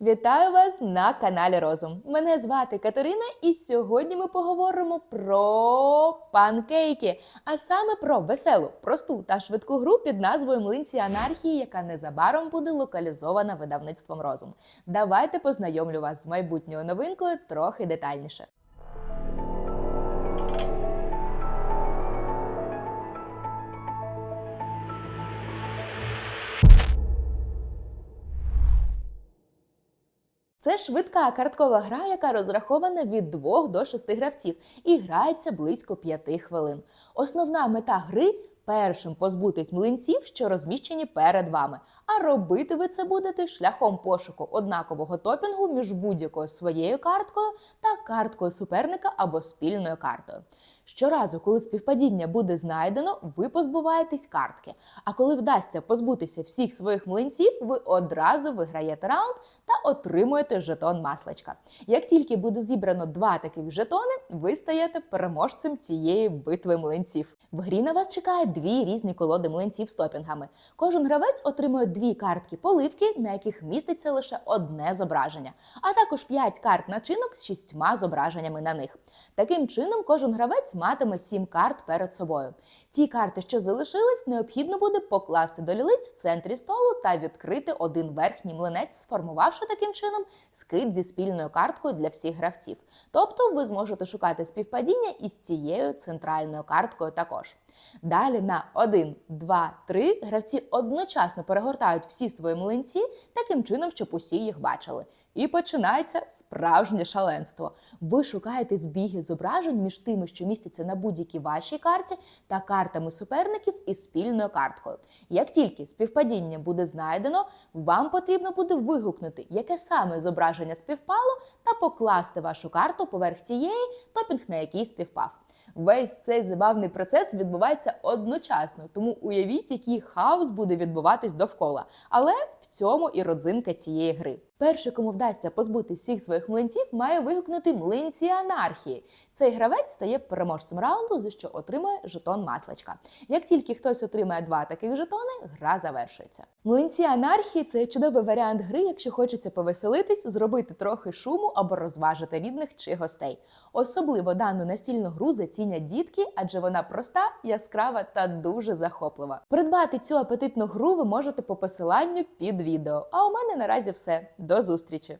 Вітаю вас на каналі Розум. Мене звати Катерина, і сьогодні ми поговоримо про панкейки, а саме про веселу, просту та швидку гру під назвою Млинці анархії, яка незабаром буде локалізована видавництвом Розум. Давайте познайомлю вас з майбутньою новинкою трохи детальніше. Це швидка карткова гра, яка розрахована від 2 до 6 гравців і грається близько 5 хвилин. Основна мета гри першим позбутись млинців, що розміщені перед вами. Робити ви це будете шляхом пошуку однакового топінгу між будь-якою своєю карткою та карткою суперника або спільною картою. Щоразу, коли співпадіння буде знайдено, ви позбуваєтесь картки. А коли вдасться позбутися всіх своїх млинців, ви одразу виграєте раунд та отримуєте жетон маслачка. Як тільки буде зібрано два таких жетони, ви стаєте переможцем цієї битви млинців. В грі на вас чекає дві різні колоди млинців з топінгами. Кожен гравець отримує дві картки поливки, на яких міститься лише одне зображення, а також п'ять карт начинок з шістьма зображеннями на них. Таким чином, кожен гравець матиме сім карт перед собою. Ті карти, що залишились, необхідно буде покласти до лілиць в центрі столу та відкрити один верхній млинець, сформувавши таким чином скид зі спільною карткою для всіх гравців. Тобто ви зможете шукати співпадіння із цією центральною карткою також. Далі на 1, 2, 3 гравці одночасно перегортають всі свої млинці таким чином, щоб усі їх бачили. І починається справжнє шаленство. Ви шукаєте збіги зображень між тими, що містяться на будь-якій вашій карті, та картами суперників із спільною карткою. Як тільки співпадіння буде знайдено, вам потрібно буде вигукнути, яке саме зображення співпало, та покласти вашу карту поверх тієї, топінг на якій співпав. Весь цей забавний процес відбувається одночасно, тому уявіть, який хаос буде відбуватись довкола. Але в цьому і родзинка цієї гри. Перший, кому вдасться позбути всіх своїх млинців, має вигукнути млинці анархії. Цей гравець стає переможцем раунду, за що отримує жетон маслачка. Як тільки хтось отримає два таких жетони, гра завершується. Млинці анархії це чудовий варіант гри, якщо хочеться повеселитись, зробити трохи шуму або розважити рідних чи гостей. Особливо дану настільну гру зацінять дітки, адже вона проста, яскрава та дуже захоплива. Придбати цю апетитну гру ви можете по посиланню під відео. А у мене наразі все. До зустрічі!